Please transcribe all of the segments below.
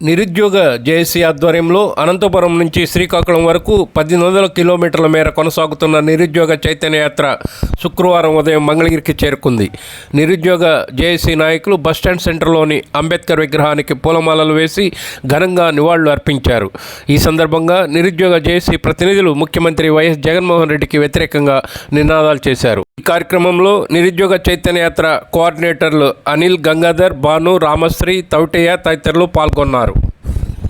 నిరుద్యోగ జేఏసీ ఆధ్వర్యంలో అనంతపురం నుంచి శ్రీకాకుళం వరకు పద్దెనిమిది వందల కిలోమీటర్ల మేర కొనసాగుతున్న నిరుద్యోగ చైతన్య యాత్ర శుక్రవారం ఉదయం మంగళగిరికి చేరుకుంది. నిరుద్యోగ జేఏసీ నాయకులు బస్టాండ్ సెంటర్లోని అంబేద్కర్ విగ్రహానికి పూలమాలలు వేసి ఘనంగా నివాళులు అర్పించారు. ఈ సందర్భంగా నిరుద్యోగ జేఏసీ ప్రతినిధులు ముఖ్యమంత్రి వైఎస్ జగన్మోహన్ రెడ్డికి వ్యతిరేకంగా నినాదాలు చేశారు. ఈ కార్యక్రమంలో నిరుద్యోగ చైతన్య యాత్ర కోఆర్డినేటర్లు అనిల్ గంగాధర్ భాను రామశ్రీ తౌటయ్య తదితరులు పాల్గొన్నారు.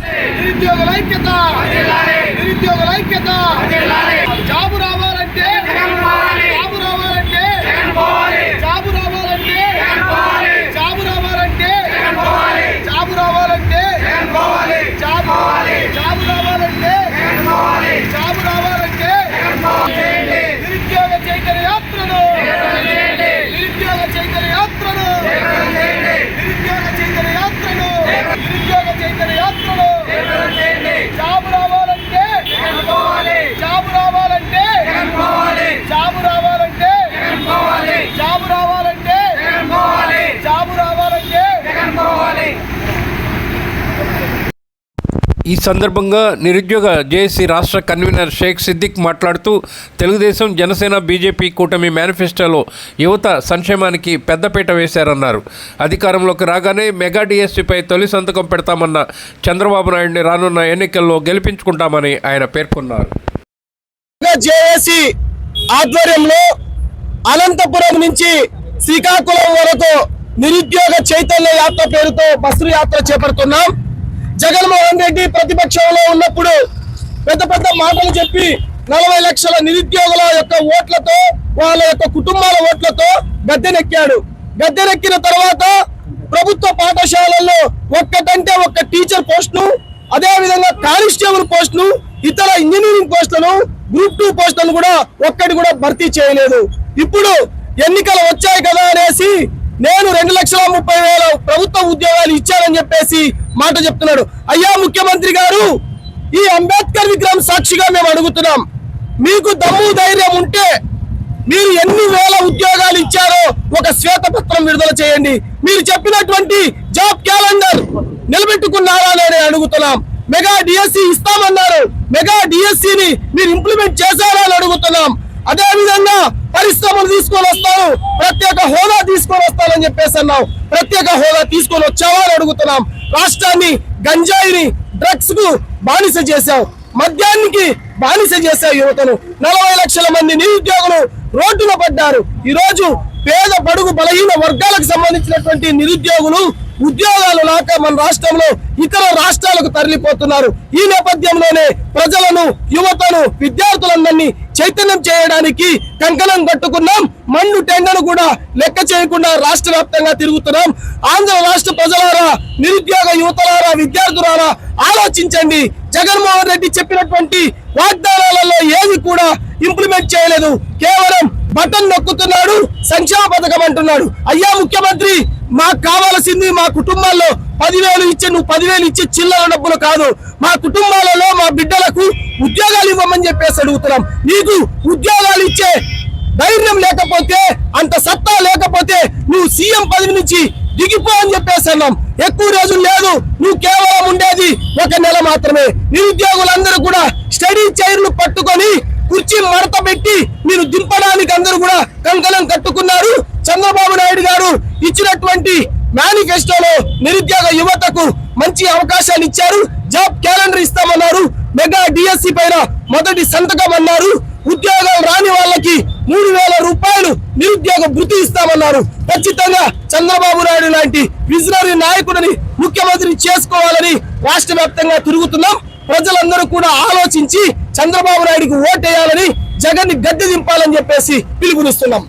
నిరుద్యోగుల ఐక్యత! నిరుద్యోగుల ఐక్యత! జాబు రావాలంటే జాబు రావాలంటే జాబు రావాలంటే జాబు రావాలంటే జాబు రావాలంటే జాబు జాబు రావాలంటే జాబు రావాలంటే నిరుద్యోగ చైతన్య యాత్రను నిరుద్యోగ చైతన్య యాత్రను నిరుద్యోగ చైతన్య యాత్రను నిరుద్యోగ చైతన్య యాత్రను జాబు రావాలంటే జాబు రావాలంటే జాబు రావాలంటే జాబు రావాలంటే జాబు రావాలంటే ఈ సందర్భంగా నిరుద్యోగ జేఏసీ రాష్ట్ర కన్వీనర్ షేక్ సిద్దిక్ మాట్లాడుతూ తెలుగుదేశం జనసేన బీజేపీ కూటమి మేనిఫెస్టోలో యువత సంక్షేమానికి పెద్దపీట వేశారన్నారు. అధికారంలోకి రాగానే మెగా డిఎస్సీపై తొలి సంతకం పెడతామన్న చంద్రబాబు నాయుడిని రానున్న ఎన్నికల్లో గెలిపించుకుంటామని ఆయన పేర్కొన్నారు. జేఏసీ ఆధ్వర్యంలో అనంతపురం నుంచి శ్రీకాకుళం వరకు నిరుద్యోగ చైతన్య యాత్ర పేరుతో బస్సు యాత్ర చేపడుతున్నాం. జగన్మోహన్ రెడ్డి ప్రతిపక్షంలో ఉన్నప్పుడు పెద్ద పెద్ద మాటలు చెప్పి నలభై లక్షల నిరుద్యోగుల యొక్క ఓట్లతో వాళ్ళ యొక్క కుటుంబాల ఓట్లతో గద్దెనెక్కాడు. గద్దెనెక్కిన తర్వాత ప్రభుత్వ పాఠశాలల్లో ఒక్కటంటే ఒక్క టీచర్ పోస్టును అదే విధంగా కానిస్టేబుల్ పోస్టును ఇతర ఇంజనీరింగ్ పోస్టులను గ్రూప్ టూ పోస్టులను కూడా ఒక్కటి కూడా భర్తీ చేయలేదు. ఇప్పుడు ఎన్నికలు వచ్చాయి కదా అనేసి నేను రెండు లక్షల ముప్పై వేల ప్రభుత్వ ఉద్యోగాలు ఇచ్చానని చెప్పేసి మాట చెప్తున్నాడు. అయ్యా ముఖ్యమంత్రి గారు ఈ అంబేద్కర్ విగ్రహం సాక్షిగా మేము అడుగుతున్నాం. మీకు దమ్ము ధైర్యం ఉంటే మీరు ఎన్ని వేల ఉద్యోగాలు ఇచ్చారో ఒక శ్వేతపత్రం విడుదల చేయండి. మీరు చెప్పినటువంటి జాబ్ క్యాలెండర్ నిలబెట్టుకున్నారా అని అడుగుతున్నాం. మెగా డిఎస్సి ఇస్తామన్నారు. మెగా డిఎస్సిని మీరు ఇంప్లిమెంట్ చేశారా అని అడుగుతున్నాం. అదే విధంగా పరిశ్రమలు తీసుకొని వస్తాను ప్రత్యేక హోదా తీసుకొని వస్తానని చెప్పేసి అన్నాం ప్రత్యేక హోదా తీసుకొని వచ్చావని అడుగుతున్నాం. రాష్ట్రాన్ని గంజాయిని డ్రగ్స్కు బానిస చేశావు. మద్యానికి బానిస చేశావు యువతను. నలభై లక్షల మంది నిరుద్యోగులు రోడ్డున పడ్డారు. ఈరోజు పేద బడుగు బలహీన వర్గాలకు సంబంధించినటువంటి నిరుద్యోగులు ఉద్యోగాలు లేక మన రాష్ట్రంలో ఇతర రాష్ట్రాలకు తరలిపోతున్నారు. ఈ నేపథ్యంలోనే ప్రజలను యువతను విద్యార్థులందరినీ చైతన్యం చేయడానికి కంకణం కట్టుకున్నాం. మన్ను టెండను కూడా లెక్క చేయకుండా రాష్ట్ర వ్యాప్తంగా తిరుగుతున్నాం. ఆంధ్ర రాష్ట్ర ప్రజలారా నిరుద్యోగ యువతలారా విద్యార్థులారా ఆలోచించండి. జగన్మోహన్ రెడ్డి చెప్పినటువంటి వాగ్దానాలలో ఏది కూడా ఇంప్లిమెంట్ చేయలేదు. కేవలం బటన్ నొక్కుతున్నాడు సంక్షేమ పథకం అంటున్నాడు. అయ్యా ముఖ్యమంత్రి మాకు కావాల్సింది మా కుటుంబాల్లో పదివేలు ఇచ్చే నువ్వు పదివేలు ఇచ్చే చిల్లర డబ్బులు కాదు. మా కుటుంబాలలో మా బిడ్డలకు ఉద్యోగాలు ఇవ్వమని చెప్పేసి అడుగుతున్నాం. నీకు ఉద్యోగాలు ఇచ్చే ధైర్యం లేకపోతే అంత సత్తా లేకపోతే నువ్వు సీఎం పదవి నుంచి దిగిపో అని చెప్పేసి అన్నాం. ఎక్కువ రోజులు లేదు నువ్వు కేవలం ఉండేది ఒక నెల మాత్రమే. నిరుద్యోగులందరూ కూడా స్టడీ చైర్లు పట్టుకొని కుర్చీ మడత పెట్టి మీరు దింపడానికి అందరూ కూడా కంకణం కట్టుకున్నారు. చంద్రబాబు నాయుడు గారు ఇచ్చినటువంటి మేనిఫెస్టోలో నిరుద్యోగ యువతకు మంచి అవకాశాలు ఇచ్చారు. జాబ్ క్యాలెండర్ ఇస్తామన్నారు. మెగా డిఎస్సి పైన మొదటి సంతకం అన్నారు. ఉద్యోగం రాని వాళ్ళకి మూడు వేల రూపాయలు నిరుద్యోగ భృతి ఇస్తామన్నారు. ఖచ్చితంగా చంద్రబాబు నాయుడు లాంటి విజనరీ నాయకుడిని ముఖ్యమంత్రి చేసుకోవాలని రాష్ట్ర వ్యాప్తంగా తిరుగుతున్నాం. ప్రజలందరూ కూడా ఆలోచించి చంద్రబాబు నాయుడికి ఓటేయాలని జగన్ని గద్దె దింపాలని చెప్పేసి పిలుపునిస్తున్నాం.